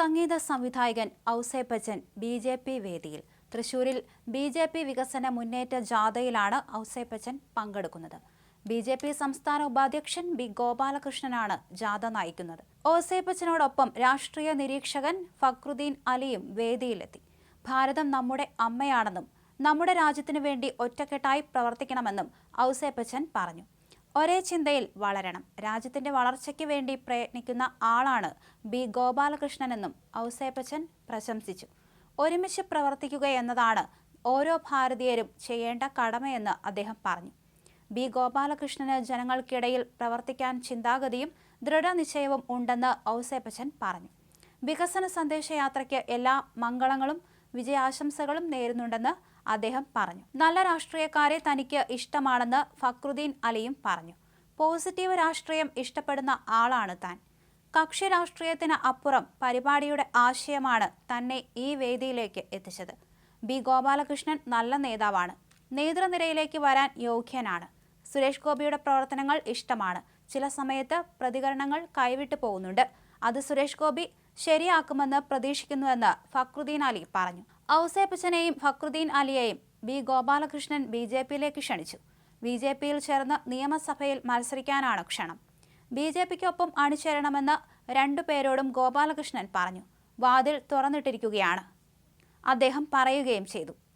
സംഗീത സംവിധായകൻ Ouseppachan B J P വേദിയിൽ. തൃശൂരിൽ ബി ജെ പി വികസന മുന്നേറ്റ ജാഥയിലാണ് ഔസേപ്പച്ചൻ പങ്കെടുക്കുന്നത്. ബി ജെ പി സംസ്ഥാന ഉപാധ്യക്ഷൻ ബി ഗോപാലകൃഷ്ണനാണ് ജാഥ നയിക്കുന്നത്. ഔസേപ്പച്ചനോടൊപ്പം രാഷ്ട്രീയ നിരീക്ഷകൻ ഫക്രുദ്ദീൻ അലിയും വേദിയിലെത്തി. ഭാരതം നമ്മുടെ അമ്മയാണെന്നും നമ്മുടെ രാജ്യത്തിനു വേണ്ടി ഒറ്റക്കെട്ടായി പ്രവർത്തിക്കണമെന്നും ഔസേപ്പച്ചൻ പറഞ്ഞു. ഒരേ ചിന്തയിൽ വളരണം. രാജ്യത്തിന്റെ വളർച്ചയ്ക്ക് വേണ്ടി പ്രയത്നിക്കുന്ന ആളാണ് ബി. ഗോപാലകൃഷ്ണനെന്നും ഔസേപ്പച്ചൻ പ്രശംസിച്ചു. ഒരുമിച്ച് പ്രവർത്തിക്കുക എന്നതാണ് ഓരോ ഭാരതീയരും ചെയ്യേണ്ട കടമയെന്ന് അദ്ദേഹം പറഞ്ഞു. ബി. ഗോപാലകൃഷ്ണന് ജനങ്ങൾക്കിടയിൽ പ്രവർത്തിക്കാൻ ചിന്താഗതിയും ദൃഢനിശ്ചയവും ഉണ്ടെന്ന് ഔസേപ്പച്ചൻ പറഞ്ഞു. വികസന സന്ദേശയാത്രയ്ക്ക് എല്ലാ മംഗളങ്ങളും വിജയാശംസകളും നേരുന്നുണ്ടെന്ന് അദ്ദേഹം പറഞ്ഞു. നല്ല രാഷ്ട്രീയക്കാരെ തനിക്ക് ഇഷ്ടമാണെന്ന് ഫക്രുദ്ദീൻ അലിയും പറഞ്ഞു. പോസിറ്റീവ് രാഷ്ട്രീയം ഇഷ്ടപ്പെടുന്ന ആളാണ് താൻ. കക്ഷി രാഷ്ട്രീയത്തിന് അപ്പുറം പരിപാടിയുടെ ആശയമാണ് തന്നെ ഈ വേദിയിലേക്ക് എത്തിച്ചത്. ബി ഗോപാലകൃഷ്ണൻ നല്ല നേതാവാണ്. നേതൃനിരയിലേക്ക് വരാൻ യോഗ്യനാണ്. സുരേഷ് ഗോപിയുടെ പ്രവർത്തനങ്ങൾ ഇഷ്ടമാണ്. ചില സമയത്ത് പ്രതികരണങ്ങൾ കൈവിട്ടു പോകുന്നുണ്ട്. അത് സുരേഷ് ഗോപി ശരിയാക്കുമെന്ന് പ്രതീക്ഷിക്കുന്നുവെന്ന് ഫക്രുദ്ദീൻ അലി പറഞ്ഞു. ഔസേപ്പച്ചനെയും ഫക്രുദ്ദീൻ അലിയെയും ബി ഗോപാലകൃഷ്ണൻ ബി ജെ പിയിലേക്ക് ക്ഷണിച്ചു. ബി ജെ പിയിൽ ചേർന്ന് നിയമസഭയിൽ മത്സരിക്കാനാണ് ക്ഷണം. ബി ജെ പിക്കൊപ്പം അണിചേരണമെന്ന് രണ്ടുപേരോടും ഗോപാലകൃഷ്ണൻ പറഞ്ഞു. വാതിൽ തുറന്നിട്ടിരിക്കുകയാണ്. അദ്ദേഹം പറയുകയും ചെയ്തു.